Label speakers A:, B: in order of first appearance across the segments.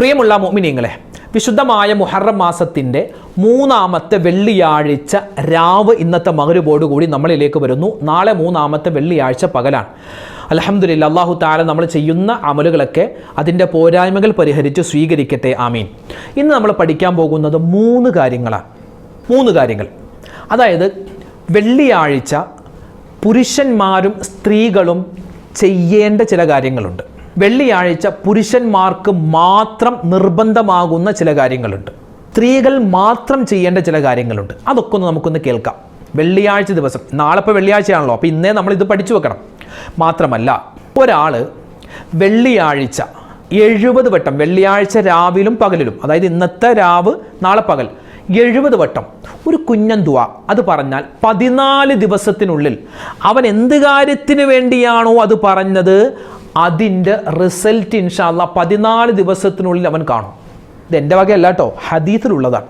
A: പ്രിയമുള്ള മോമിനിയങ്ങളെ വിശുദ്ധമായ മുഹറം മാസത്തിന്റെ മൂന്നാമത്തെ വെള്ളിയാഴ്ച രാവ് ഇന്നത്തെ മകരുവോടുകൂടി നമ്മളിലേക്ക് വരുന്നു. നാളെ മൂന്നാമത്തെ വെള്ളിയാഴ്ച പകലാണ്. അലഹമുല്ല അള്ളാഹു താല നമ്മൾ ചെയ്യുന്ന അമലുകളൊക്കെ അതിന്റെ പോരായ്മകൾ പരിഹരിച്ച് സ്വീകരിക്കട്ടെ. ആമീൻ. ഇന്ന് നമ്മൾ പഠിക്കാൻ പോകുന്നത് മൂന്ന് കാര്യങ്ങളാണ്. മൂന്ന് കാര്യങ്ങൾ. അതായത് വെള്ളിയാഴ്ച പുരുഷന്മാരും സ്ത്രീകളും ചെയ്യേണ്ട ചില കാര്യങ്ങളുണ്ട്. വെള്ളിയാഴ്ച പുരുഷന്മാർക്ക് മാത്രം നിർബന്ധമാകുന്ന ചില കാര്യങ്ങളുണ്ട്. സ്ത്രീകൾ മാത്രം ചെയ്യേണ്ട ചില കാര്യങ്ങളുണ്ട്. അതൊക്കെ ഒന്ന് നമുക്കൊന്ന് കേൾക്കാം. വെള്ളിയാഴ്ച ദിവസം. നാളെ ഇപ്പോൾ വെള്ളിയാഴ്ചയാണല്ലോ. അപ്പോൾ ഇന്നേ നമ്മൾ ഇത് പഠിച്ചു വെക്കണം. മാത്രമല്ല ഒരാൾ വെള്ളിയാഴ്ച എഴുപത് വട്ടം വെള്ളിയാഴ്ച രാവിലും പകലിലും അതായത് ഇന്നത്തെ രാവ് നാളെ പകൽ എഴുപത് വട്ടം ഒരു കുഞ്ഞൻ ദുവ അത് പറഞ്ഞാൽ പതിനാല് ദിവസത്തിനുള്ളിൽ അവൻ എന്ത് കാര്യത്തിന് വേണ്ടിയാണോ അത് പറഞ്ഞത്? അതിന്റെ റിസൾട്ട് ഇൻഷാല്ല പതിനാല് ദിവസത്തിനുള്ളിൽ അവൻ കാണും. ഇത് എന്റെ വകയല്ല കേട്ടോ ഹദീത്തിലുള്ളതാണ്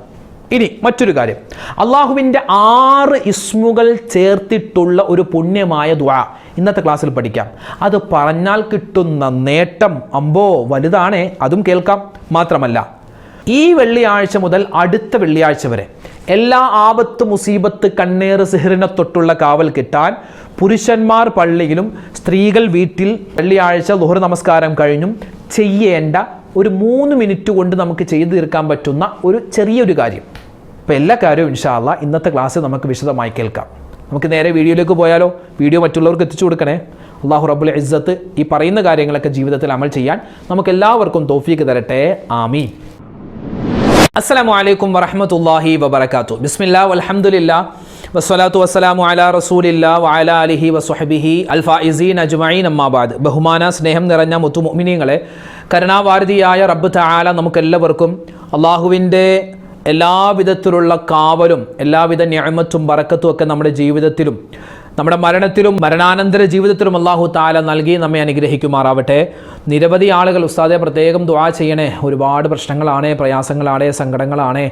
A: ഇനി മറ്റൊരു കാര്യം. അള്ളാഹുവിന്റെ ആറ് ഇസ്മുകൾ ചേർത്തിട്ടുള്ള ഒരു പുണ്യമായ ദ്വാ ഇന്നത്തെ ക്ലാസ്സിൽ പഠിക്കാം. അത് പറഞ്ഞാൽ കിട്ടുന്ന നേട്ടം അമ്പോ വലുതാണേ അതും കേൾക്കാം. മാത്രമല്ല ഈ വെള്ളിയാഴ്ച മുതൽ അടുത്ത വെള്ളിയാഴ്ച വരെ എല്ലാ ആപത്ത് മുസീബത്ത് കണ്ണേറ് സിഹറിനെ തൊട്ടുള്ള കാവൽ കിട്ടാൻ പുരുഷന്മാർ പള്ളിയിലും സ്ത്രീകൾ വീട്ടിൽ വെള്ളിയാഴ്ച ദുഹർ നമസ്കാരം കഴിഞ്ഞും ചെയ്യേണ്ട ഒരു മൂന്ന് മിനിറ്റ് കൊണ്ട് നമുക്ക് ചെയ്തു തീർക്കാൻ പറ്റുന്ന ഒരു ചെറിയൊരു കാര്യം. അപ്പോൾ എല്ലാ കാര്യവും ഇൻഷാല്ല ഇന്നത്തെ ക്ലാസ്സിൽ നമുക്ക് വിശദമായി കേൾക്കാം. നമുക്ക് നേരെ വീഡിയോയിലേക്ക് പോയാലോ? വീഡിയോ മറ്റുള്ളവർക്ക് എത്തിച്ചു കൊടുക്കണേ. അള്ളാഹു റബുൽ ഇസ്സത്ത് ഈ പറയുന്ന കാര്യങ്ങളൊക്കെ ജീവിതത്തിൽ അമൽ ചെയ്യാൻ നമുക്ക് എല്ലാവർക്കും തോഫീക്ക് തരട്ടെ. ആമീൻ. അസ്സലാമു അലൈക്കും വറഹമത്തല്ലാഹി വബർക്കാത്തു ബിസ്മില്ലാ വൽഹംദുലില്ലാ വസ്സലാത്തു വസ്സലാമു അലാ റസൂലില്ല വഅല അലിഹി വസുഹബിഹി അൽഫായിസീൻ അജ്മഈൻ അമ്മാബാദ് ബഹുമാന സ്നേഹം നിറഞ്ഞ മുത്തുമുഅ്മിനീങ്ങളെ കരുണാവാരതിയായ റബ്ബ് തആല നമുക്കെല്ലാവർക്കും അള്ളാഹുവിന്റെ എല്ലാവിധത്തിലുള്ള കാവലും എല്ലാവിധ ഞാമത്തും വറക്കത്തും ഒക്കെ നമ്മുടെ ജീവിതത്തിലും നമ്മുടെ മരണത്തിലും മരണാനന്തര ജീവിതത്തിലും അള്ളാഹു താല നൽകി നമ്മെ അനുഗ്രഹിക്കുമാറാവട്ടെ. നിരവധി ആളുകൾ ഉസ്താദെ പ്രത്യേകം ദുആ ചെയ്യണേ. ഒരുപാട് പ്രശ്നങ്ങളാണ് പ്രയാസങ്ങളാണ് സങ്കടങ്ങളാണ്.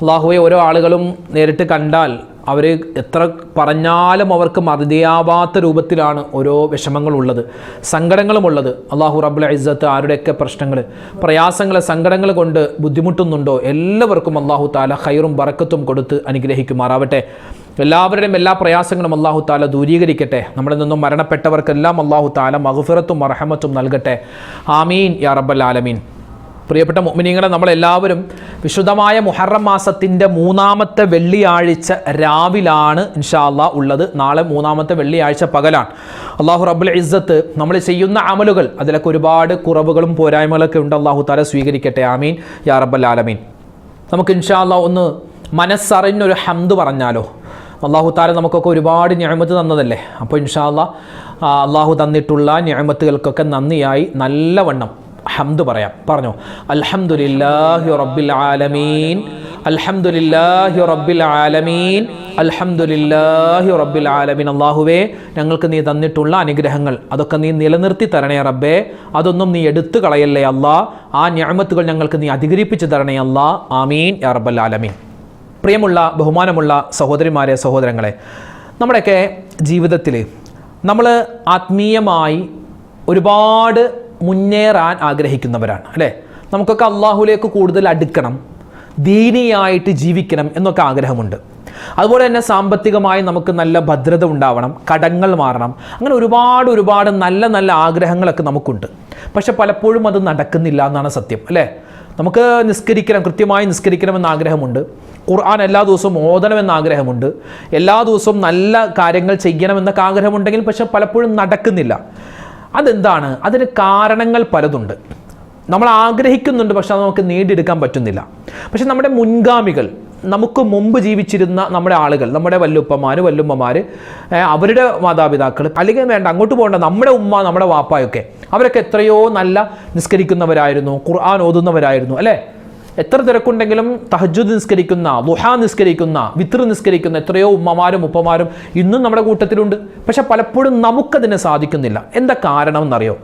A: അള്ളാഹുവെ ഓരോ ആളുകളും നേരിട്ട് കണ്ടാൽ അവർ എത്ര പറഞ്ഞാലും അവർക്ക് മതിയാവാത്ത രൂപത്തിലാണ് ഓരോ വിഷമങ്ങളുള്ളത് സങ്കടങ്ങളുമുള്ളത്. അള്ളാഹു റബ്ബുൽ ഇസ്സത്ത് ആരുടെയൊക്കെ പ്രശ്നങ്ങൾ പ്രയാസങ്ങൾ സങ്കടങ്ങൾ കൊണ്ട് ബുദ്ധിമുട്ടുന്നുണ്ടോ? എല്ലാവർക്കും അള്ളാഹു താല ഹൈറും ബറക്കത്തും കൊടുത്ത് അനുഗ്രഹിക്കുമാറാവട്ടെ. എല്ലാവരുടെയും എല്ലാ പ്രയാസങ്ങളും അള്ളാഹു താല ദൂരീകരിക്കട്ടെ. നമ്മളിൽ നിന്നും മരണപ്പെട്ടവർക്കെല്ലാം അള്ളാഹു താല മഹുഫിറത്തും മറഹമത്തും നൽകട്ടെ. ആമീൻ യാ റബ്ബൽ ആലമീൻ. പ്രിയപ്പെട്ട മുഅ്മിനീങ്ങളെ നമ്മളെല്ലാവരും വിശുദ്ധമായ മുഹറം മാസത്തിന്റെ മൂന്നാമത്തെ വെള്ളിയാഴ്ച രാവിലാണ് ഇൻഷാല്ല ഉള്ളത്. നാളെ മൂന്നാമത്തെ വെള്ളിയാഴ്ച പകലാണ്. അള്ളാഹു റബ്ബുൽ ഇസ്സത്ത് നമ്മൾ ചെയ്യുന്ന അമലുകൾ അതിലൊക്കെ ഒരുപാട് കുറവുകളും പോരായ്മകളൊക്കെ ഉണ്ട്. അള്ളാഹു താല സ്വീകരിക്കട്ടെ. ആമീൻ. യാ റബ്ബൽ ആലമീൻ. നമുക്ക് ഇൻഷാല്ല ഒന്ന് മനസ്സറിഞ്ഞൊരു ഹംദ് പറഞ്ഞാലോ? അള്ളാഹു താല നമുക്കൊക്കെ ഒരുപാട് ഞാമത്ത് തന്നതല്ലേ? അപ്പോൾ ഇൻഷാല്ല അള്ളാഹു തന്നിട്ടുള്ള ഞാമത്തുകൾക്കൊക്കെ നന്ദിയായി. നല്ലവണ്ണം. ഹംദ് പറയാം. പറഞ്ഞു. അൽഹംദുലില്ലാഹി റബ്ബിൽ ആലമീൻ. അൽഹംദുലില്ലാഹി റബ്ബിൽ ആലമീൻ. അൽഹംദുലില്ലാഹി റബ്ബിൽ ആലമീൻ. അള്ളാഹുവേ ഞങ്ങൾക്ക് നീ തന്നിട്ടുള്ള അനുഗ്രഹങ്ങൾ അതൊക്കെ നീ നിലനിർത്തി തരണേ റബ്ബേ. അതൊന്നും നീ എടുത്തു കളയല്ലേ അല്ലാ. ആ ഞാമത്തുകൾ ഞങ്ങൾക്ക് നീ അധികരിപ്പിച്ച് തരണേ അല്ലാ. ആമീൻ യാ റബ്ബൽ ആലമീൻ. പ്രിയമുള്ള ബഹുമാനമുള്ള സഹോദരിമാരെ സഹോദരങ്ങളെ നമ്മുടെയൊക്കെ ജീവിതത്തിൽ നമ്മൾ ആത്മീയമായി ഒരുപാട് മുന്നേറാൻ ആഗ്രഹിക്കുന്നവരാണ് അല്ലേ? നമുക്കൊക്കെ അള്ളാഹുലേക്ക് കൂടുതൽ അടുക്കണം ദീനിയായിട്ട് ജീവിക്കണം എന്നൊക്കെ ആഗ്രഹമുണ്ട്. അതുപോലെ തന്നെ സാമ്പത്തികമായി നമുക്ക് നല്ല ഭദ്രത ഉണ്ടാവണം കടങ്ങൾ മാറണം അങ്ങനെ ഒരുപാട് ഒരുപാട് നല്ല നല്ല ആഗ്രഹങ്ങളൊക്കെ നമുക്കുണ്ട്. പക്ഷെ പലപ്പോഴും അത് നടക്കുന്നില്ല എന്നാണ് സത്യം അല്ലേ? നമുക്ക് നിസ്കരിക്കണം കൃത്യമായി നിസ്കരിക്കണമെന്ന് ആഗ്രഹമുണ്ട്. ഖുർആൻ എല്ലാ ദിവസവും ഓതണമെന്ന് ആഗ്രഹമുണ്ട്. എല്ലാ ദിവസവും നല്ല കാര്യങ്ങൾ ചെയ്യണമെന്നൊക്കെ ആഗ്രഹമുണ്ടെങ്കിൽ പക്ഷെ പലപ്പോഴും നടക്കുന്നില്ല. അതെന്താണ്? അതിന് കാരണങ്ങൾ പലതുണ്ട്. നമ്മൾ ആഗ്രഹിക്കുന്നുണ്ട് പക്ഷെ അത് നമുക്ക് നേടിയെടുക്കാൻ പറ്റുന്നില്ല. പക്ഷെ നമ്മുടെ മുൻഗാമികൾ നമുക്ക് മുമ്പ് ജീവിച്ചിരുന്ന നമ്മുടെ ആളുകൾ നമ്മുടെ വല്ലുപ്പമാർ വല്ലുമ്മമാർ അവരുടെ മാതാപിതാക്കൾ അല്ലെങ്കിൽ വേണ്ട അങ്ങോട്ട് പോകേണ്ട നമ്മുടെ ഉമ്മ നമ്മുടെ വാപ്പായൊക്കെ അവരൊക്കെ എത്രയോ നല്ല നിസ്കരിക്കുന്നവരായിരുന്നു ഖുർആൻ ഓതുന്നവരായിരുന്നു അല്ലേ? എത്ര തിരക്കുണ്ടെങ്കിലും തഹജുദ് നിസ്കരിക്കുന്ന ലുഹ നിസ്കരിക്കുന്ന വിത്ര നിസ്കരിക്കുന്ന എത്രയോ ഉമ്മമാരും ഉപ്പമാരും ഇന്നും നമ്മുടെ കൂട്ടത്തിലുണ്ട്. പക്ഷെ പലപ്പോഴും നമുക്കതിനെ സാധിക്കുന്നില്ല. എന്താ കാരണം എന്നറിയോ?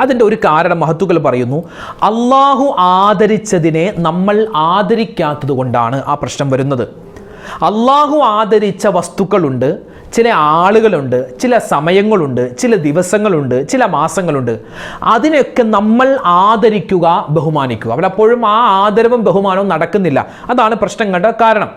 A: അതിന്റെ ഒരു കാരണം മഹത്തുക്കൾ പറയുന്നു അള്ളാഹു ആദരിച്ചതിനെ നമ്മൾ ആദരിക്കാത്തത് കൊണ്ടാണ് ആ പ്രശ്നം വരുന്നത്. അള്ളാഹു ആദരിച്ച വസ്തുക്കളുണ്ട് ചില ആളുകളുണ്ട് ചില സമയങ്ങളുണ്ട് ചില ദിവസങ്ങളുണ്ട് ചില മാസങ്ങളുണ്ട്. അതിനൊക്കെ നമ്മൾ ആദരിക്കുക ബഹുമാനിക്കുക. അവിടെ അപ്പോഴും ആ ആദരവും ബഹുമാനവും നടക്കുന്നില്ല. അതാണ് പ്രശ്നങ്ങളുടെ കാരണം.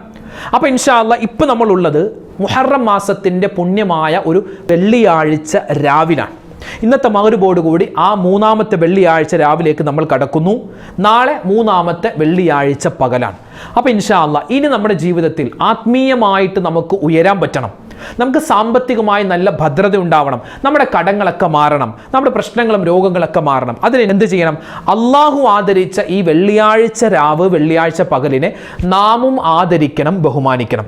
A: അപ്പോൾ ഇൻഷാല്ല ഇപ്പം നമ്മളുള്ളത് മുഹറം മാസത്തിന്റെ പുണ്യമായ ഒരു വെള്ളിയാഴ്ച രാവിലാണ്. ഇന്നത്തെ മകരുബോട് കൂടി ആ മൂന്നാമത്തെ വെള്ളിയാഴ്ച രാവിലേക്ക് നമ്മൾ കടക്കുന്നു. നാളെ മൂന്നാമത്തെ വെള്ളിയാഴ്ച പകലാണ്. അപ്പോൾ ഇൻഷാല്ല ഇനി നമ്മുടെ ജീവിതത്തിൽ ആത്മീയമായിട്ട് നമുക്ക് ഉയരാൻ പറ്റണം. നമുക്ക് സാമ്പത്തികമായി നല്ല ഭദ്രത ഉണ്ടാവണം. നമ്മുടെ കടങ്ങളൊക്കെ മാറണം. നമ്മുടെ പ്രശ്നങ്ങളും രോഗങ്ങളൊക്കെ മാറണം. അതിന് എന്ത് ചെയ്യണം? അള്ളാഹു ആദരിച്ച ഈ വെള്ളിയാഴ്ച രാവ് വെള്ളിയാഴ്ച പകലിനെ നാമും ആദരിക്കണം ബഹുമാനിക്കണം.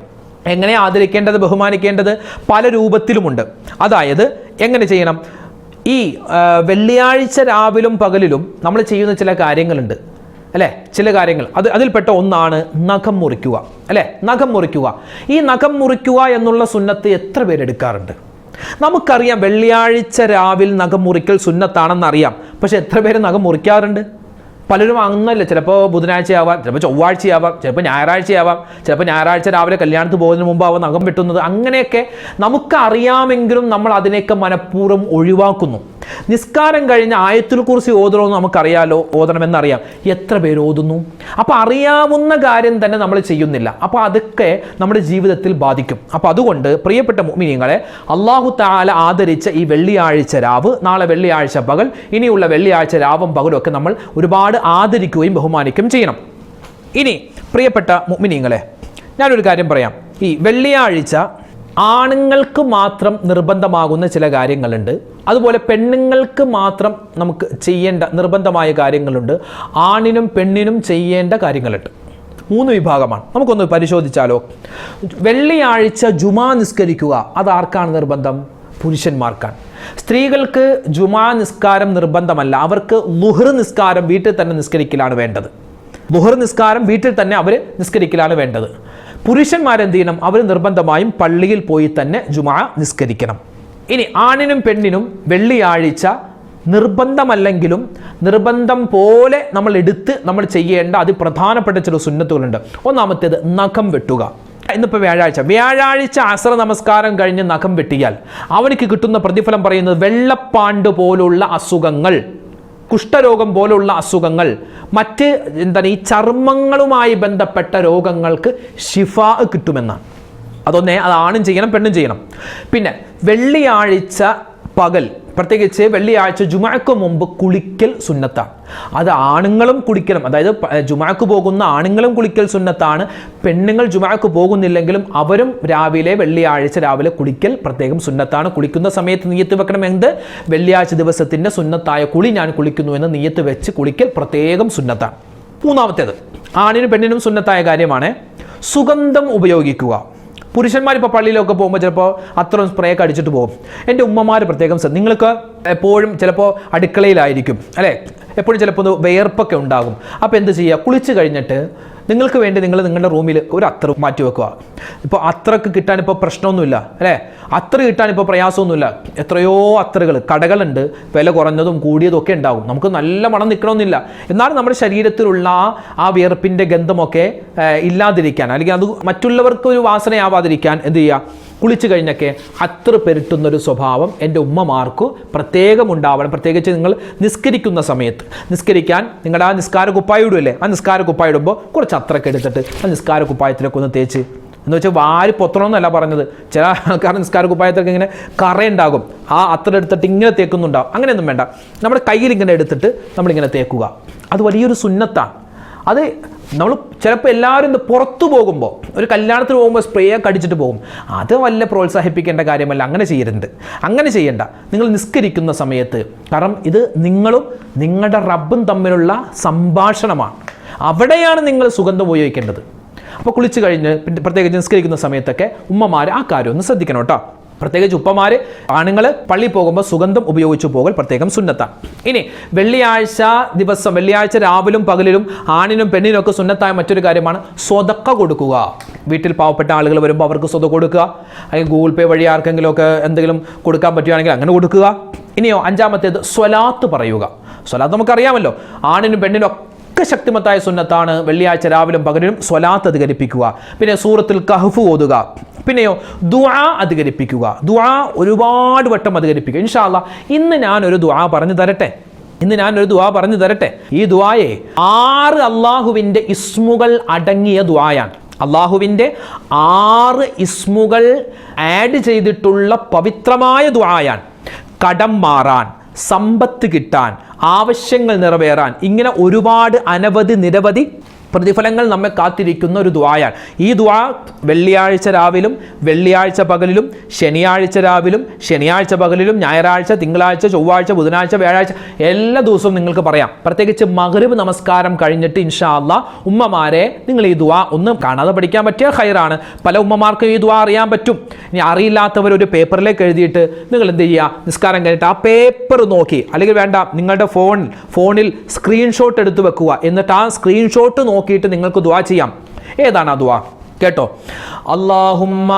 A: എങ്ങനെ ആദരിക്കേണ്ടത് ബഹുമാനിക്കേണ്ടത്? പല രൂപത്തിലുമുണ്ട്. അതായത് എങ്ങനെ ചെയ്യണം? ഈ വെള്ളിയാഴ്ച രാവിലും പകലിലും നമ്മൾ ചെയ്യുന്ന ചില കാര്യങ്ങളുണ്ട്. അല്ലേ? ചില കാര്യങ്ങൾ. അത് അതിൽപ്പെട്ട ഒന്നാണ് നഖം മുറിക്കുക. അല്ലേ? നഖം മുറിക്കുക. ഈ നഖം മുറിക്കുക എന്നുള്ള സുന്നത്ത് എത്ര പേരെടുക്കാറുണ്ട് നമുക്കറിയാം വെള്ളിയാഴ്ച രാവിൽ നഖം മുറിക്കൽ സുന്നത്താണെന്നറിയാം. പക്ഷെ എത്ര പേര് നഖം മുറിക്കാറുണ്ട്? പലരും അങ്ങനല്ല ചിലപ്പോൾ ബുധനാഴ്ചയാവാം ചിലപ്പോൾ ചൊവ്വാഴ്ചയാവാം ചിലപ്പോൾ ഞായറാഴ്ചയാവാം ചിലപ്പോൾ ഞായറാഴ്ച രാവിലെ കല്യാണത്തിന് പോകുന്നതിന് മുമ്പാവാം നഖം വെട്ടുന്നത്. അങ്ങനെയൊക്കെ നമുക്ക് അറിയാമെങ്കിലും നമ്മൾ അതിനെയൊക്കെ മനഃപൂർവം ഒഴിവാക്കുന്നു. നിസ്കാരം കഴിഞ്ഞ ആയത്തിൽ കുറിച്ച് ഓതണമെന്ന് നമുക്കറിയാലോ ഓതണമെന്നറിയാം. എത്ര പേര് ഓതുന്നു? അപ്പോൾ അറിയാവുന്ന കാര്യം തന്നെ നമ്മൾ ചെയ്യുന്നില്ല. അപ്പോൾ അതൊക്കെ നമ്മുടെ ജീവിതത്തിൽ ബാധിക്കും. അപ്പോൾ അതുകൊണ്ട് പ്രിയപ്പെട്ട മീനിങ്ങളെ അള്ളാഹു താല ആദരിച്ച ഈ വെള്ളിയാഴ്ച രാവ് നാളെ വെള്ളിയാഴ്ച പകൽ ഇനിയുള്ള വെള്ളിയാഴ്ച രാവും പകലും ഒക്കെ നമ്മൾ ഒരുപാട് ആദരിക്കുകയും ബഹുമാനിക്കുകയും ചെയ്യണം. ഇനി പ്രിയപ്പെട്ട മുഅ്മിനീങ്ങളെ ഞാനൊരു കാര്യം പറയാം. ഈ വെള്ളിയാഴ്ച ആണുങ്ങൾക്ക് മാത്രം നിർബന്ധമാകുന്ന ചില കാര്യങ്ങളുണ്ട്. അതുപോലെ പെണ്ണുങ്ങൾക്ക് മാത്രം നമുക്ക് ചെയ്യേണ്ട നിർബന്ധമായ കാര്യങ്ങളുണ്ട്. ആണിനും പെണ്ണിനും ചെയ്യേണ്ട കാര്യങ്ങളുണ്ട്. മൂന്ന് വിഭാഗമാണ്. നമുക്കൊന്ന് പരിശോധിച്ചാലോ? വെള്ളിയാഴ്ച ജുമാ നിസ്കരിക്കുക. അത് ആർക്കാണ് നിർബന്ധം? പുരുഷന്മാർക്കാണ്. സ്ത്രീകൾക്ക് ജുമാ നിസ്കാരം നിർബന്ധമല്ല. അവർക്ക് ലുഹർ നിസ്കാരം വീട്ടിൽ തന്നെ നിസ്കരിക്കലാണ് വേണ്ടത്. ലുഹർ നിസ്കാരം വീട്ടിൽ തന്നെ അവർ നിസ്കരിക്കലാണ് വേണ്ടത്. പുരുഷന്മാരെന്ത് ചെയ്യണം അവർ നിർബന്ധമായും പള്ളിയിൽ പോയി തന്നെ ജുമാ നിസ്കരിക്കണം. ഇനി ആണിനും പെണ്ണിനും വെള്ളിയാഴ്ച നിർബന്ധമല്ലെങ്കിലും നിർബന്ധം പോലെ നമ്മൾ എടുത്ത് നമ്മൾ ചെയ്യേണ്ട അതിപ്രധാനപ്പെട്ട ചില സുന്നത്തുകളുണ്ട്. ഒന്നാമത്തേത് നഖം വെട്ടുക. ഇന്നിപ്പോൾ വ്യാഴാഴ്ച. വ്യാഴാഴ്ച അസറ നമസ്കാരം കഴിഞ്ഞ് നഖം വെട്ടിയാൽ അവനിക്ക് കിട്ടുന്ന പ്രതിഫലം പറയുന്നത് വെള്ളപ്പാണ്ട് പോലുള്ള അസുഖങ്ങൾ. കുഷ്ഠരോഗം പോലുള്ള അസുഖങ്ങൾ മറ്റ് എന്താണ് ഈ ചർമ്മങ്ങളുമായി ബന്ധപ്പെട്ട രോഗങ്ങൾക്ക് ഷിഫ കിട്ടുമെന്നാണ്. അതൊന്നേ അത് ആണും ചെയ്യണം പെണ്ണും ചെയ്യണം. പിന്നെ വെള്ളിയാഴ്ച പകൽ പ്രത്യേകിച്ച് വെള്ളിയാഴ്ച ജുമാക്ക് മുമ്പ് കുളിക്കൽ സുന്നത്താണ്. അത് ആണുങ്ങളും കുളിക്കണം. അതായത് ജുമാക്ക് പോകുന്ന ആണുങ്ങളും കുളിക്കൽ സുന്നത്താണ്. പെണ്ണുങ്ങൾ ജുമാക്ക് പോകുന്നില്ലെങ്കിലും അവരും രാവിലെ വെള്ളിയാഴ്ച രാവിലെ കുളിക്കൽ പ്രത്യേകം സുന്നത്താണ്. കുളിക്കുന്ന സമയത്ത് നീയത്ത് വെക്കണം എന്ത്? വെള്ളിയാഴ്ച ദിവസത്തിന്റെ സുന്നത്തായ കുളി ഞാൻ കുളിക്കുന്നു എന്ന് നീയത്ത് വെച്ച് കുളിക്കൽ പ്രത്യേകം സുന്നത്താണ്. മൂന്നാമത്തേത്. ആണിനും പെണ്ണിനും സുന്നത്തായ കാര്യമാണ് സുഗന്ധം ഉപയോഗിക്കുക. പുരുഷന്മാർ ഇപ്പോൾ പള്ളിയിലൊക്കെ പോകുമ്പോൾ ചിലപ്പോൾ അത്രയും സ്പ്രേ ഒക്കെ അടിച്ചിട്ട് പോകും. എന്റെ ഉമ്മമാർ പ്രത്യേകം നിങ്ങൾക്ക് എപ്പോഴും ചിലപ്പോൾ അടുക്കളയിലായിരിക്കും അല്ലേ? എപ്പോഴും ചിലപ്പോൾ ഒന്ന് ഉണ്ടാകും. അപ്പോൾ എന്ത് ചെയ്യുക? കുളിച്ച് കഴിഞ്ഞിട്ട് നിങ്ങൾക്ക് വേണ്ടി നിങ്ങൾ നിങ്ങളുടെ റൂമിൽ ഒരു അത്ര മാറ്റി വെക്കുക. ഇപ്പോൾ അത്രയ്ക്ക് കിട്ടാൻ ഇപ്പോൾ പ്രശ്നമൊന്നുമില്ല അല്ലേ? അത്ര കിട്ടാൻ ഇപ്പോൾ പ്രയാസമൊന്നുമില്ല. എത്രയോ അത്രകൾ കടകളുണ്ട് വില കുറഞ്ഞതും കൂടിയതും ഒക്കെ ഉണ്ടാകും നമുക്ക് നല്ല മണം നിൽക്കണമെന്നില്ല. എന്നാലും നമ്മുടെ ശരീരത്തിലുള്ള ആ വിയർപ്പിന്റെ ഗന്ധമൊക്കെ ഇല്ലാതിരിക്കാൻ അല്ലെങ്കിൽ അത് മറ്റുള്ളവർക്ക് ഒരു വാസനയാവാതിരിക്കാൻ എന്ത് ചെയ്യുക? കുളിച്ചു കഴിഞ്ഞൊക്കെ അത്ര പെരുട്ടുന്നൊരു സ്വഭാവം എന്റെ ഉമ്മമാർക്ക് പ്രത്യേകം ഉണ്ടാവണം പ്രത്യേകിച്ച് നിങ്ങൾ നിസ്കരിക്കുന്ന സമയത്ത്. നിസ്കരിക്കാൻ നിങ്ങളുടെ ആ നിസ്കാര കുപ്പായ ഇടുമല്ലേ ആ നിസ്കാര കുപ്പായ ഇടുമ്പോൾ കുറച്ച് അത്രയ്ക്ക് എടുത്തിട്ട് ആ നിസ്കാര കുപ്പായത്തിലൊക്കെ ഒന്ന് തേച്ച്. എന്ന് വെച്ചാൽ വാരി പൊത്തണമെന്നല്ല പറഞ്ഞത്. ചില ആൾക്കാർ നിസ്കാര കുപ്പായത്തൊക്കെ ഇങ്ങനെ കറയുണ്ടാകും. ആ അത്ര എടുത്തിട്ട് ഇങ്ങനെ തേക്കുന്നുണ്ടാവും. അങ്ങനെയൊന്നും വേണ്ട. നമ്മുടെ കയ്യിൽ ഇങ്ങനെ എടുത്തിട്ട് നമ്മളിങ്ങനെ തേക്കുക. അത് വലിയൊരു സുന്നത്താണ് അത് നമ്മൾ ചിലപ്പോൾ എല്ലാവരും ഇത് പുറത്തു പോകുമ്പോൾ ഒരു കല്യാണത്തിന് പോകുമ്പോൾ സ്പ്രേ ഒക്കെ അടിച്ചിട്ട് പോകും. അത് വല്ല പ്രോത്സാഹിപ്പിക്കേണ്ട കാര്യമല്ല അങ്ങനെ ചെയ്യരുത്. അങ്ങനെ ചെയ്യണ്ട. നിങ്ങൾ നിസ്കരിക്കുന്ന സമയത്ത് കാരണം ഇത് നിങ്ങളും നിങ്ങളുടെ റബ്ബും തമ്മിലുള്ള സംഭാഷണമാണ്. അവിടെയാണ് നിങ്ങൾ സുഗന്ധം ഉപയോഗിക്കേണ്ടത്. അപ്പോൾ കുളിച്ച് കഴിഞ്ഞ് പ്രത്യേകിച്ച് നിസ്കരിക്കുന്ന സമയത്തൊക്കെ ഉമ്മമാർ ആ കാര്യം ഒന്ന് ശ്രദ്ധിക്കണം കേട്ടോ. പ്രത്യേകിച്ച് ഉപ്പമാർ ആണുങ്ങൾ പള്ളി പോകുമ്പോൾ സുഗന്ധം ഉപയോഗിച്ചു പോകൽ പ്രത്യേകം സുന്നത്താണ് ഇനി വെള്ളിയാഴ്ച ദിവസം വെള്ളിയാഴ്ച രാവിലും പകലിലും ആണിനും പെണ്ണിനും ഒക്കെ സുന്നത്തായ മറ്റൊരു കാര്യമാണ് സ്വതക്ക കൊടുക്കുക. വീട്ടിൽ പാവപ്പെട്ട ആളുകൾ വരുമ്പോൾ അവർക്ക് സ്വത കൊടുക്കുക. അല്ലെങ്കിൽ ഗൂഗിൾ പേ വഴി ആർക്കെങ്കിലും ഒക്കെ എന്തെങ്കിലും കൊടുക്കാൻ പറ്റുകയാണെങ്കിൽ അങ്ങനെ കൊടുക്കുക. ഇനിയോ അഞ്ചാമത്തേത് സ്വലാത്ത് പറയുക. സ്വലാത്ത് നമുക്കറിയാമല്ലോ. ആണിനും പെണ്ണിനും ഒക്കെ ശക്തിമത്തായ സുന്നത്താണ് വെള്ളിയാഴ്ച രാവിലും പകലും സ്വലാത്ത് അധികരിപ്പിക്കുക. പിന്നെ സൂറത്തിൽ കഹഫ് ഓതുക. പിന്നെയോ ദുആ അധികരിപ്പിക്കുക. ദുആ ഒരുപാട് വട്ടം അധികരിപ്പിക്കുക. ഇൻഷാല്ല ഇന്ന് ഞാനൊരു ദുആ പറഞ്ഞു തരട്ടെ. ഇന്ന് ഞാൻ ഒരു ദുആ പറഞ്ഞു തരട്ടെ. ഈ ദുആയെ ആറ് അള്ളാഹുവിന്റെ ഇസ്മുകൾ അടങ്ങിയ ദുആയാണ്. അള്ളാഹുവിന്റെ ആറ് ഇസ്മുകൾ ആഡ് ചെയ്തിട്ടുള്ള പവിത്രമായ ദുആയാണ്. കടം മാറാൻ. സമ്പത്ത് കിട്ടാൻ ആവശ്യങ്ങൾ നിറവേറാൻ ഇങ്ങനെ ഒരുപാട് അനവധി നിരവധി പ്രതിഫലങ്ങൾ നമ്മെ കാത്തിരിക്കുന്ന ഒരു ദ്വായാണ് ഈ ദ്വാ വെള്ളിയാഴ്ച രാവിലും വെള്ളിയാഴ്ച പകലിലും ശനിയാഴ്ച രാവിലും ശനിയാഴ്ച പകലിലും ഞായറാഴ്ച തിങ്കളാഴ്ച ചൊവ്വാഴ്ച ബുധനാഴ്ച വ്യാഴാഴ്ച എല്ലാ ദിവസവും നിങ്ങൾക്ക് പറയാം. പ്രത്യേകിച്ച് മകരവ് നമസ്കാരം കഴിഞ്ഞിട്ട് ഇൻഷാ അല്ലാ ഉമ്മമാരെ നിങ്ങൾ ഈ ദ്വാ ഒന്ന് കാണാതെ പഠിക്കാൻ പറ്റിയ ഹൈറാണ് പല ഉമ്മമാർക്കും ഈ ദ്വാ അറിയാൻ പറ്റും. ഇനി അറിയില്ലാത്തവർ ഒരു പേപ്പറിലേക്ക് എഴുതിയിട്ട് നിങ്ങൾ എന്ത് ചെയ്യുക നിസ്കാരം കഴിഞ്ഞിട്ട് ആ പേപ്പർ നോക്കി. അല്ലെങ്കിൽ വേണ്ട നിങ്ങളുടെ ഫോൺ ഫോണിൽ സ്ക്രീൻഷോട്ട് എടുത്ത് വെക്കുക. എന്നിട്ട് ആ സ്ക്രീൻഷോട്ട് നോക്കിയിട്ട് നിങ്ങൾക്ക് ദ്വാ ചെയ്യാം. ഏതാണ് ആ ദ്വാ കേട്ടോ. അല്ലാഹുമ്മ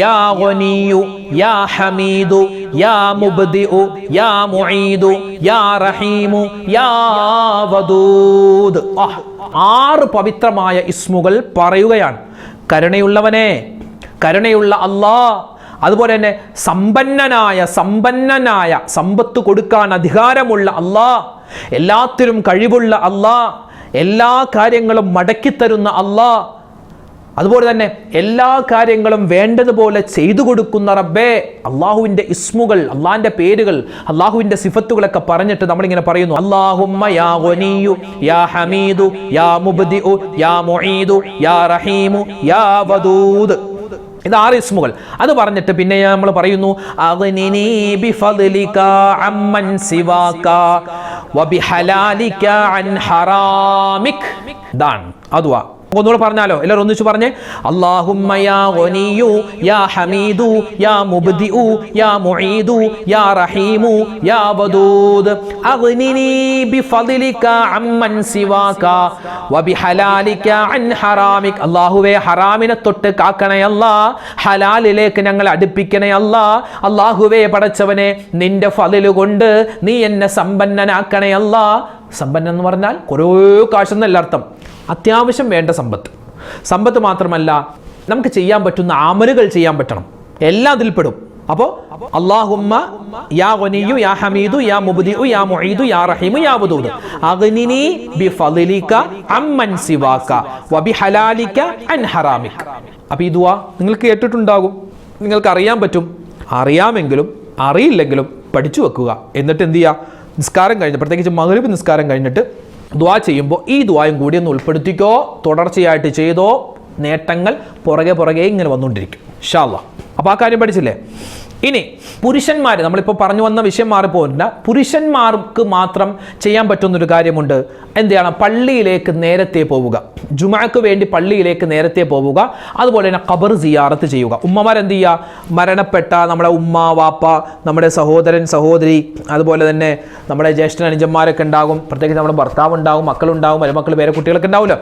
A: യാ ഗനിയു യാ ഹമീദു യാ മുബ്ദിഉ യാ മുഈദു യാ റഹീമു യാ വദൂദ്. ആറ് പവിത്രമായ ഇസ്മുകൾ പറയുകയാണ്. കരുണയുള്ളവനെ കരുണയുള്ള അല്ലാ അതുപോലെ തന്നെ സമ്പന്നനായ സമ്പന്നനായ സമ്പത്ത് കൊടുക്കാൻ അധികാരമുള്ള അല്ലാ എല്ലാത്തിനും കഴിവുള്ള അല്ലാ എല്ലാ കാര്യങ്ങളും മടക്കിത്തരുന്ന അള്ളാ അതുപോലെ തന്നെ എല്ലാ കാര്യങ്ങളും വേണ്ടതുപോലെ ചെയ്തു കൊടുക്കുന്ന റബ്ബേ അള്ളാഹുവിന്റെ ഇസ്മുകൾ അള്ളാഹിന്റെ പേരുകൾ അള്ളാഹുവിന്റെ സിഫത്തുകളൊക്കെ പറഞ്ഞിട്ട് നമ്മളിങ്ങനെ പറയുന്നു അള്ളാഹുമ്മ യാ ഗനിയു യാ ഹമീദു യാ മുബ്ദിഉ യാ മുഈദു യാ റഹീമു യാ വദൂദ്. ഇത് ആറ് ഇസ്മുകൾ. അത് പറഞ്ഞിട്ട് പിന്നെ നമ്മൾ പറയുന്നു അമ്മൻ സിവാക വബിഹലാലിക അൻ ഹറാമിക് ഇതാണ് അതുവാ ഒന്നുകൂടെ പറഞ്ഞാലോ? എല്ലാവരും ഒന്നിച്ചു പറഞ്ഞേ. അല്ലാഹുവേ ഹറാമിനെ തൊട്ട് കാക്കണേ അല്ലാ ഹലാലിലേക്ക് ഞങ്ങൾ അടുപ്പിക്കണേ അല്ലാ. അല്ലാഹുവേ പടച്ചവനെ നിന്റെ ഫതിലുകൊണ്ട് നീ എന്നെ സമ്പന്നനാക്കണേ അല്ലാ. സമ്പന്നൻ പറഞ്ഞാൽ കുറേ കാശെന്നല്ല അർത്ഥം. അത്യാവശ്യം വേണ്ട സമ്പത്ത്. സമ്പത്ത് മാത്രമല്ല നമുക്ക് ചെയ്യാൻ പറ്റുന്ന അമലുകൾ ചെയ്യാൻ പറ്റണം. എല്ലാം അതിൽപ്പെടും. അപ്പോ അപ്പോൾ അള്ളാഹുമ്മ യാ ഗനിയു യാ ഹമീദു യാ യാ മുഈദു യാ റഹീമു യാ വദൂദ് സിവാക അൻ ഹറാമിക. അപ്പോൾ ഈ ദുആ നിങ്ങൾക്ക് കേട്ടിട്ടുണ്ടാകും. നിങ്ങൾക്ക് അറിയാൻ പറ്റും. അറിയാമെങ്കിലും അറിയില്ലെങ്കിലും പഠിച്ചു വെക്കുക. എന്നിട്ട് എന്ത് ചെയ്യുക? നിസ്കാരം കഴിഞ്ഞ് പ്രത്യേകിച്ച് മഗ്രിബ് നിസ്കാരം കഴിഞ്ഞിട്ട് ദ്വാ ചെയ്യുമ്പോൾ ഈ ദ്വായും കൂടി ഒന്ന് ഉൾപ്പെടുത്തിക്കോ. തുടർച്ചയായിട്ട് ചെയ്തോ. നേട്ടങ്ങൾ പുറകെ പുറകെ ഇങ്ങനെ വന്നുകൊണ്ടിരിക്കും. ഷാല്ല അപ്പോൾ ആ കാര്യം പഠിച്ചില്ലേ? ഇനി പുരുഷന്മാർ നമ്മളിപ്പോൾ പറഞ്ഞു വന്ന വിഷയം മാറിപ്പോയില്ല പുരുഷന്മാർക്ക് മാത്രം ചെയ്യാൻ പറ്റുന്നൊരു കാര്യമുണ്ട്. എന്താണ് പള്ളിയിലേക്ക് നേരത്തെ പോവുക. ജുമാക്ക് വേണ്ടി പള്ളിയിലേക്ക് നേരത്തെ പോവുക. അതുപോലെ തന്നെ ഖബർ സിയാറത്ത് ചെയ്യുക. ഉമ്മമാരെന്ത് ചെയ്യുക മരണപ്പെട്ട നമ്മുടെ ഉമ്മ വാപ്പ നമ്മുടെ സഹോദരൻ സഹോദരി അതുപോലെ തന്നെ നമ്മുടെ ജ്യേഷ്ഠൻ അനുജന്മാരൊക്കെ ഉണ്ടാകും. പ്രത്യേകിച്ച് നമ്മുടെ ഭർത്താവ് ഉണ്ടാകും മക്കളുണ്ടാകും മരുമക്കൾ പേരെ കുട്ടികളൊക്കെ ഉണ്ടാവുമല്ലോ.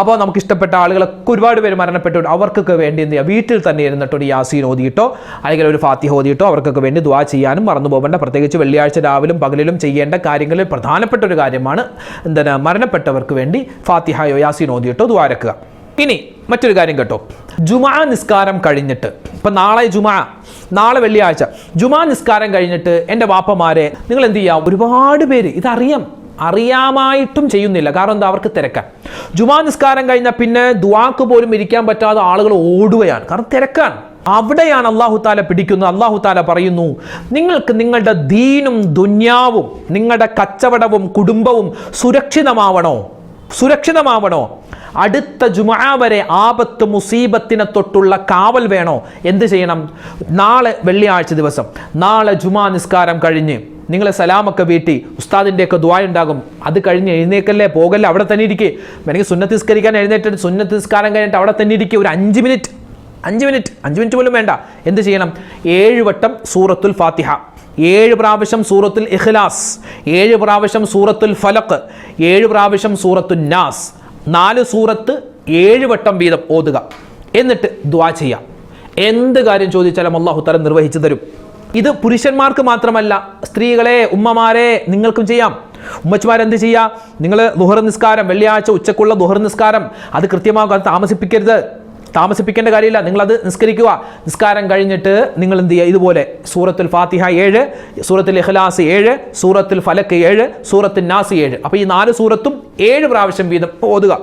A: അപ്പോൾ നമുക്ക് ഇഷ്ടപ്പെട്ട ആളുകളൊക്കെ ഒരുപാട് പേര് മരണപ്പെട്ടു അവർക്കൊക്കെ വേണ്ടി എന്ത് ചെയ്യുക വീട്ടിൽ തന്നെ ഇരുന്നിട്ട് ഒരു യാസീൻ ഓതിയിട്ടോ അല്ലെങ്കിൽ ഒരു ഫാത്തിഹ ഓതിയിട്ടോ അവർക്കൊക്കെ വേണ്ടി ദുആ ചെയ്യാനും മറന്നു പോകേണ്ട പ്രത്യേകിച്ച് വെള്ളിയാഴ്ച രാവിലും പകലിലും ചെയ്യേണ്ട കാര്യങ്ങളിൽ പ്രധാനപ്പെട്ട ഒരു കാര്യമാണ് എന്താണ് മരണപ്പെട്ടവർക്ക് വേണ്ടി ഫാത്തിഹയോ യാസീൻ ഓതിയിട്ടോ ദ്വാരക്കുക ഇനി മറ്റൊരു കാര്യം കേട്ടോ. ജുമാ നിസ്കാരം കഴിഞ്ഞിട്ട് ഇപ്പം നാളെ ജുമാ നാളെ വെള്ളിയാഴ്ച ജുമാ നിസ്കാരം കഴിഞ്ഞിട്ട് എന്റെ വാപ്പമാരെ നിങ്ങൾ എന്ത് ചെയ്യാം? ഒരുപാട് പേര് ഇതറിയാം. അറിയാമായിട്ടും ചെയ്യുന്നില്ല. കാരണം എന്താ? അവർക്ക് തിരക്കാൻ ജുമാ നിസ്കാരം കഴിഞ്ഞാൽ പിന്നെ ദുവാക്ക് പോലും ഇരിക്കാൻ പറ്റാതെ ആളുകൾ ഓടുകയാണ്. കാരണം തിരക്കാണ്. അവിടെയാണ് അള്ളാഹു താല പിടിക്കുന്നത്. അള്ളാഹു താല പറയുന്നു നിങ്ങൾക്ക് നിങ്ങളുടെ ദീനും ദുന്യാവും നിങ്ങളുടെ കച്ചവടവും കുടുംബവും സുരക്ഷിതമാവണോ? സുരക്ഷിതമാവണോ? അടുത്ത ജുമാ വരെ ആപത്ത് മുസീബത്തിനെ തൊട്ടുള്ള കാവൽ വേണോ? എന്ത് ചെയ്യണം? നാളെ വെള്ളിയാഴ്ച ദിവസം നാളെ ജുമാ നിസ്കാരം കഴിഞ്ഞ് നിങ്ങളെ സലാമൊക്കെ വീട്ടി ഉസ്താദിന്റെയൊക്കെ ദ്വായ ഉണ്ടാകും. അത് കഴിഞ്ഞ് എഴുന്നേക്കല്ലേ? പോകല്ലേ? അവിടെ തന്നെ ഇരിക്കേ. വേണമെങ്കിൽ സുന്നത്തിസ്കരിക്കാൻ എഴുന്നേറ്റ് സുന്നത്തിസ്കാരം കഴിഞ്ഞിട്ട് അവിടെ തന്നെ ഇരിക്കുക ഒരു അഞ്ച് മിനിറ്റ്. അഞ്ച് മിനിറ്റ് അഞ്ച് മിനിറ്റ് പോലും വേണ്ട. എന്ത് ചെയ്യണം? ഏഴ് വട്ടം സൂറത്തുൽ ഫാത്തിഹ. ഏഴ് പ്രാവശ്യം സൂറത്തുൽ ഇഖ്ലാസ്. ഏഴ് പ്രാവശ്യം സൂറത്തുൽ ഫലക്ക് ഏഴ് പ്രാവശ്യം സൂറത്തുൽ നാസ്. നാല് സൂറത്ത് ഏഴ് വട്ടം വീതം ഓതുക. എന്നിട്ട് ദ്വാ ചെയ്യാം. എന്ത് കാര്യം ചോദിച്ചാലും അള്ളാഹു തരം നിർവഹിച്ചു തരും. ഇത് പുരുഷന്മാർക്ക് മാത്രമല്ല സ്ത്രീകളെ ഉമ്മമാരെ നിങ്ങൾക്കും ചെയ്യാം. ഉമ്മച്ചുമാരെന്ത് ചെയ്യുക നിങ്ങൾ ദുഹർ നിസ്കാരം വെള്ളിയാഴ്ച ഉച്ചക്കുള്ള ദുഹർ നിസ്കാരം. അത് കൃത്യമാകാൻ താമസിപ്പിക്കരുത്. താമസിപ്പിക്കേണ്ട കാര്യമില്ല. നിങ്ങളത് നിസ്കരിക്കുക. നിസ്കാരം കഴിഞ്ഞിട്ട് നിങ്ങൾ എന്ത് ചെയ്യുക? ഇതുപോലെ സൂറത്തുൽ ഫാത്തിഹ ഏഴ് സൂറത്തുൽ ഇഖ്ലാസ് ഏഴ് സൂറത്തുൽ ഫലക്ക് ഏഴ് സൂറത്തുൽ നാസ് ഏഴ്. അപ്പോൾ ഈ നാല് സൂറത്തും ഏഴ് പ്രാവശ്യം വീതം ഓതുക.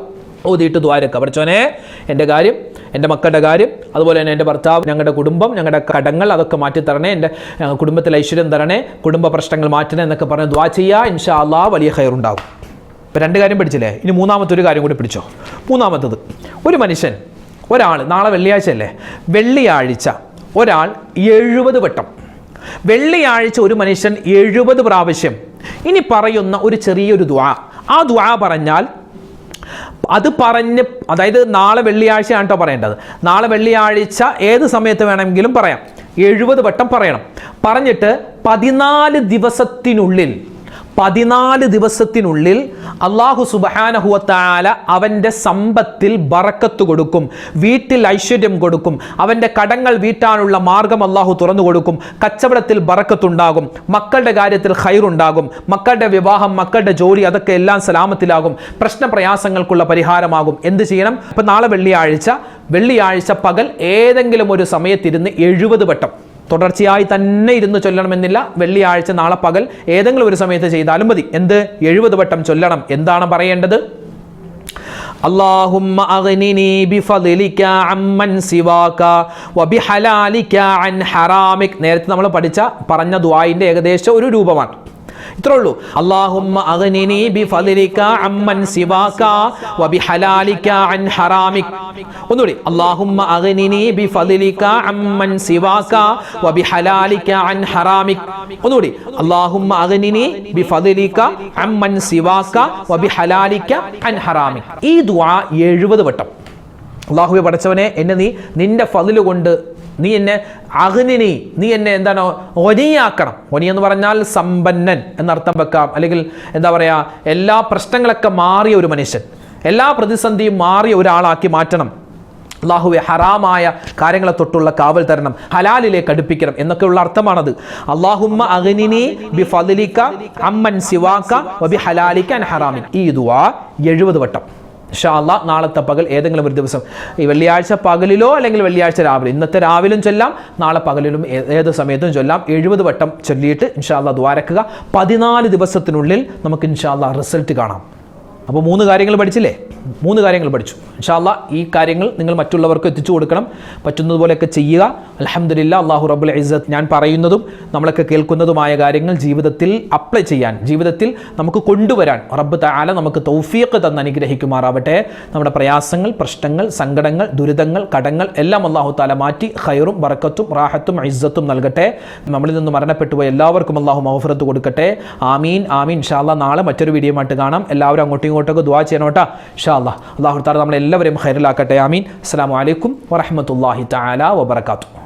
A: ഓതിയിട്ട് ദ്വാരക്ക പഠിച്ചോനെ എന്റെ കാര്യം എന്റെ മക്കളുടെ കാര്യം അതുപോലെ തന്നെ എന്റെ ഭർത്താവ് ഞങ്ങളുടെ കുടുംബം ഞങ്ങളുടെ കടങ്ങൾ അതൊക്കെ മാറ്റിത്തരണേ എന്റെ കുടുംബത്തിൽ ഐശ്വര്യം തരണേ. കുടുംബ പ്രശ്നങ്ങൾ മാറ്റണേ എന്നൊക്കെ പറഞ്ഞ് ദ്വാ ചെയ്യുക. ഇൻഷാ അള്ളാ വലിയ ഹയറുണ്ടാവും ഇപ്പം രണ്ട് കാര്യം പഠിച്ചില്ലേ? ഇനി മൂന്നാമത്തെ ഒരു കാര്യം കൂടി പിടിച്ചോ? മൂന്നാമത്തത് ഒരു മനുഷ്യൻ ഒരാൾ നാളെ വെള്ളിയാഴ്ച അല്ലേ? വെള്ളിയാഴ്ച. ഒരാൾ എഴുപത് വട്ടം. വെള്ളിയാഴ്ച ഒരു മനുഷ്യൻ എഴുപത് പ്രാവശ്യം. ഇനി പറയുന്ന ഒരു ചെറിയൊരു ദ്വാ ആ ദ്വാ പറഞ്ഞാൽ അത് പറഞ്ഞ് അതായത് നാളെ വെള്ളിയാഴ്ചയാണ് കേട്ടോ പറയേണ്ടത്. നാളെ വെള്ളിയാഴ്ച ഏത് സമയത്ത് വേണമെങ്കിലും പറയാം. എഴുപത് വട്ടം പറയണം. പറഞ്ഞിട്ട് പതിനാല് ദിവസത്തിനുള്ളിൽ പതിനാല് ദിവസത്തിനുള്ളിൽ അള്ളാഹു സുബഹാനഹുവത്താല അവന്റെ സമ്പത്തിൽ ബറക്കത്ത് കൊടുക്കും വീട്ടിൽ ഐശ്വര്യം കൊടുക്കും അവന്റെ കടങ്ങൾ വീട്ടാനുള്ള മാർഗം അള്ളാഹു തുറന്നു കൊടുക്കും കച്ചവടത്തിൽ ബറക്കത്തുണ്ടാകും മക്കളുടെ കാര്യത്തിൽ ഹൈറുണ്ടാകും മക്കളുടെ വിവാഹം മക്കളുടെ ജോലി അതൊക്കെ എല്ലാം സലാമത്തിലാകും പ്രശ്നപ്രയാസങ്ങൾക്കുള്ള പരിഹാരമാകും. എന്ത് ചെയ്യണം? ഇപ്പം നാളെ വെള്ളിയാഴ്ച വെള്ളിയാഴ്ച പകൽ ഏതെങ്കിലും ഒരു സമയത്തിരുന്ന് എഴുപത് വട്ടം തുടർച്ചയായി തന്നെ ഇരുന്ന് ചൊല്ലണമെന്നില്ല വെള്ളിയാഴ്ച നാളെ പകൽ ഏതെങ്കിലും ഒരു സമയത്ത് ചെയ്താലും മതി എന്ത് എഴുപത് വട്ടം ചൊല്ലണം എന്താണ് പറയേണ്ടത് اللهم أغنني بفضلك عمن سواك وبحلالك عن حرامك നേരത്തെ നമ്മൾ പഠിച്ച പറഞ്ഞ ദുആയിന്റെ ഏകദേശം ഒരു രൂപമാണ് സിവാക അൻ ഒന്നുകൂടി. അല്ലാഹുമ്മ സിവാക അൻ ഒന്നുകൂടി. അല്ലാഹുമ്മ സിവാക അൻ ഈ ദുആ 70 വട്ടം. അള്ളാഹുബി പഠിച്ചവനെ എന്നെ നീ നിന്റെ ഫതിൽ കൊണ്ട് നീ എന്നെ അഗ്നിനി നീ എന്നെ എന്താണ് ഒനിയാക്കണം ഒനി എന്ന് പറഞ്ഞാൽ സമ്പന്നൻ എന്നർത്ഥം വെക്കാം. അല്ലെങ്കിൽ എന്താ പറയുക എല്ലാ പ്രശ്നങ്ങളൊക്കെ മാറിയ ഒരു മനുഷ്യൻ. എല്ലാ പ്രതിസന്ധിയും മാറിയ ഒരാളാക്കി മാറ്റണം. അള്ളാഹുവെ ഹറാമായ കാര്യങ്ങളെ തൊട്ടുള്ള കാവൽ തരണം. ഹലാലിലേക്ക് അടുപ്പിക്കണം എന്നൊക്കെയുള്ള അർത്ഥമാണത്. അള്ളാഹുമ്മ അഗ്നിനി ബി ഫലിക്ക അമ്മൻ സിവാക്ക വബി ഹലാലിക്ക അൻ ഹറാമി ഈ ദുആ എഴുപത് വട്ടം. ഇൻഷാല്ല നാളത്തെ പകൽ ഏതെങ്കിലും ഒരു ദിവസം. ഈ വെള്ളിയാഴ്ച പകലിലോ അല്ലെങ്കിൽ വെള്ളിയാഴ്ച രാവിലെ. ഇന്നത്തെ രാവിലും ചൊല്ലാം നാളെ പകലിലും ഏത് സമയത്തും ചൊല്ലാം. എഴുപത് വട്ടം ചൊല്ലിയിട്ട് ഇൻഷാല്ല ദ്വാരക്കുക പതിനാല് ദിവസത്തിനുള്ളിൽ നമുക്ക് ഇൻഷാല്ല റിസൾട്ട് കാണാം. അപ്പോൾ മൂന്ന് കാര്യങ്ങൾ പഠിച്ചില്ലേ? മൂന്ന് കാര്യങ്ങൾ പഠിച്ചു. ഇൻഷാല്ല ഈ കാര്യങ്ങൾ നിങ്ങൾ മറ്റുള്ളവർക്ക് എത്തിച്ചു കൊടുക്കണം. പറ്റുന്നതുപോലെയൊക്കെ ചെയ്യുക. അലഹമില്ല അള്ളാഹു റബുൽ ഇസ്സത്ത് ഞാൻ പറയുന്നതും നമ്മളൊക്കെ കേൾക്കുന്നതുമായ കാര്യങ്ങൾ ജീവിതത്തിൽ അപ്ലൈ ചെയ്യാൻ ജീവിതത്തിൽ നമുക്ക് കൊണ്ടുവരാൻ റബ്ബ് താല നമുക്ക് തൗഫീഖ് തന്ന് അനുഗ്രഹിക്കുമാറാവട്ടെ. നമ്മുടെ പ്രയാസങ്ങൾ പ്രശ്നങ്ങൾ സങ്കടങ്ങൾ ദുരിതങ്ങൾ കടങ്ങൾ എല്ലാം അള്ളാഹു താല മാറ്റി ഹൈറും ബറക്കത്തും റാഹത്തും ഇസ്സത്തും നൽകട്ടെ. നമ്മളിൽ നിന്ന് മരണപ്പെട്ടു പോയ എല്ലാവർക്കും അള്ളാഹു മഹഫറത്ത് കൊടുക്കട്ടെ. ആമീൻ ആമീൻ. ഷാല്ല നാളെ മറ്റൊരു വീഡിയോ ആയിട്ട് കാണാം. എല്ലാവരും അങ്ങോട്ടും ഇങ്ങോട്ടൊക്കെ ദുവാ ചെയ്യണോട്ടാ ഷാല്ല അള്ളാഹു താല നമ്മളെല്ലാവരെയും ഹൈറിലാക്കട്ടെ ആമീൻ. അസ്സാം വലൈക്കും വറഹമത്തല്ലാഹി താല വബർക്കാത്തു